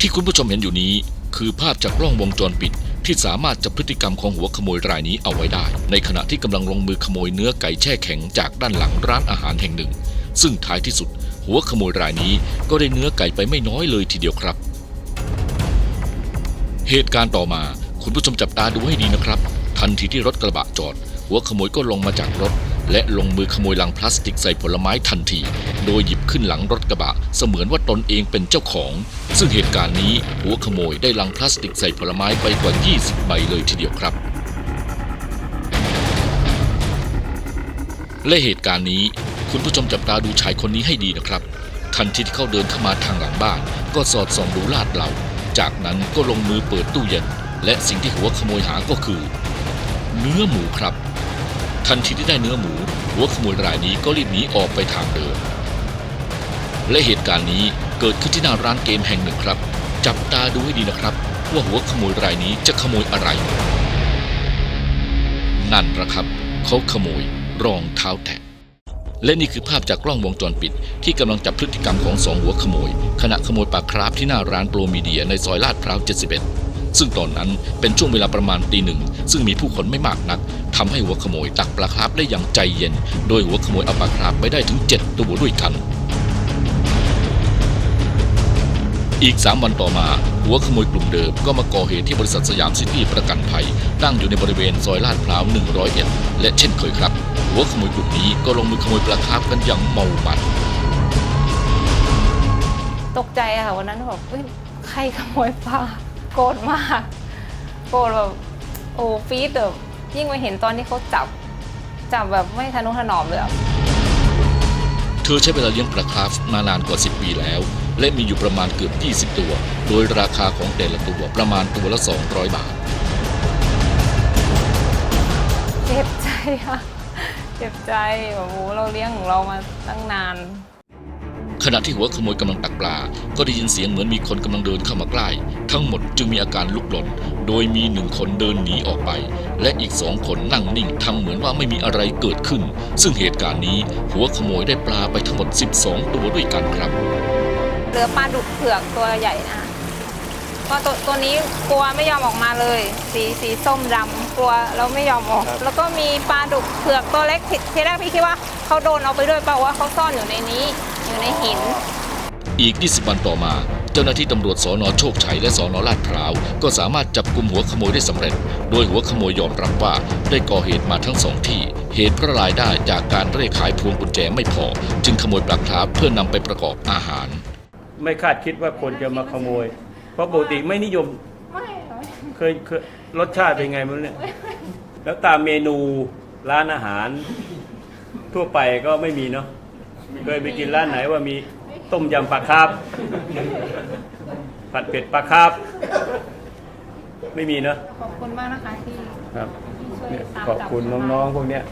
ที่คุณผู้ชมเห็นอยู่นี้ คือภาพจากกล้องวงจรปิด ที่สามารถจับพฤติกรรมของหัวขโมยรายนี้เอาไว้ได้ ในขณะที่กำลังลงมือขโมยเนื้อไก่แช่แข็งจากด้านหลังร้านอาหารแห่งหนึ่ง ซึ่งท้ายที่สุด หัวขโมยรายนี้ก็ได้เนื้อไก่ไปไม่น้อยเลยทีเดียวครับ เหตุการณ์ต่อมาคุณผู้ชมจับตาดูให้ดีนะครับ ทันทีที่รถกระบะจอด หัวขโมยก็ลงมาจากรถ และลงมือขโมยลังพลาสติกใส่ผลไม้ทันที โดยหยิบขึ้นหลังรถกระบะ เสมือนว่าตนเองเป็นเจ้าของ ซึ่งเหตุการณ์นี้หัวขโมยได้ลังพลาสติกใส่ผลไม้ไปกว่า 20 ใบเลยทีเดียวครับ และเหตุการณ์นี้คุณผู้ชมจับตาดูชายคนนี้ให้ดีนะครับ ทันทีที่เขาเดินเข้ามาทางหลังบ้าน ก็สอดส่องดูลาดเหลาจากนั้นก็ลงมือเปิดตู้เย็น และสิ่งที่หัวขโมยหาก็คือ เนื้อหมูครับ ทันทีที่ได้เนื้อหมูหัวขโมยรายนี้ก็รีบหนีออกไปทางเดิม และเหตุการณ์นี้เกิดขึ้นที่หน้าร้านเกมแห่งหนึ่งครับ จับตาดูให้ดีนะครับ ว่าหัวขโมยรายนี้จะขโมยอะไร นั่นละครับ เขาขโมยรองเท้าแตะและนี่คือภาพจากกล้องวงจรปิด ที่กำลังจับพฤติกรรมของสองหัวขโมย ขณะขโมยปลาคราฟที่หน้าร้านโปรมีเดียในซอยลาดพร้าว 71 ซึ่งตอนนั้นเป็นช่วงเวลาประมาณตีหนึ่ง ซึ่งมีผู้คนไม่มากนัก ทำให้หัวขโมยตักปลาคราฟได้อย่างใจเย็น โดยหัวขโมยเอาปลาคราฟไปได้ถึง 7 ตัวด้วยกัน อีก 3 วันต่อมา หัวขโมยกลุ่มเดิมก็มาก่อเหตุที่บริษัทสยามซิตี้ประกันภัย ตั้งอยู่ในบริเวณซอยลาดพร้าว 101 และเช่นเคยครับ หัวขโมยกลุ่มนี้ก็ลงมือขโมยปลาคร์ฟกันอย่างเมามันตกใจอะค่ะวันนั้นแบบเฮ้ยใครขโมยปลาโกรธมาก โกรธแบบโอ้ฟีดแบบ ยิ่งมาเห็นตอนที่เขาจับ จับแบบไม่ทะนุถนอมเลยอะเธอใช้เวลาเลี้ยงปลาคาร์ฟมานานกว่า 10 ปีแล้ว และมีอยู่ประมาณเกือบ 20 ตัว โดยราคาของแต่ละตัวประมาณตัวละ 200 บาท เจ็บใจค่ะ เจ็บใจแบบโอ้เราเลี้ยงของเรามาตั้งนาน ขณะที่หัวขโมยกำลังตักปลา ก็ได้ยินเสียงเหมือนมีคนกำลังเดินเข้ามาใกล้ ทั้งหมดจึงมีอาการลุกหล่นโดยมีหนึ่งคนเดินหนีออกไป และอีกสองคนนั่งนิ่งทำเหมือนว่าไม่มีอะไรเกิดขึ้น ซึ่งเหตุการณ์นี้หัวขโมยได้ปลาไปทั้งหมด 12 ตัวด้วยกันครับเหลือปลาดุกเผือกตัวใหญ่นะคะก็ตัวตัวนี้กลัวไม่ยอมออกมาเลย สีสีส้มดำกลัวแล้วไม่ยอมออก แล้วก็มีปลาดุกเผือกตัวเล็กที่ที่แรกพี่คิดว่าเขาโดนเอาไปด้วยเปล่าว่าเขาซ่อนอยู่ในนี้ อยู่ในหิน อีก 20 วันต่อมา เจ้าหน้าที่ตำรวจสอนอโชคชัยและสอนอลาดพร้าว ก็สามารถจับกลุ่มหัวขโมยได้สำเร็จ โดยหัวขโมยยอมรับว่าได้ก่อเหตุมาทั้งสองที่ เหตุเพราะรายได้จากการเร่ขายพวงกุญแจไม่พอ จึงขโมยปลาคราฟเพื่อนำไปประกอบอาหาร ไม่คาดคิดว่าคนจะมาขโมย เพราะปกติไม่นิยมไม่เคยเคยรสชาติเป็นไงมันเนี่ย แล้วตามเมนูร้านอาหารทั่วไปก็ไม่มีเนาะ เคยไปกินร้านไหนว่ามีต้มยำปลาคาร์ฟผัดเผ็ดปลาคาร์ฟไม่มีเนาะขอบคุณมากนะคะที่ครับช่วยเนี่ยตามขอบคุณจับน้องๆพวกเนี้ย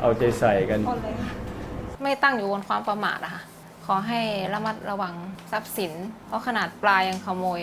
เอาใจใส่กันคนเลยไม่ตั้งอยู่บนความประมาทอะค่ะขอให้ระมัดระวังทรัพย์สิน เพราะขนาดปลายังขโมย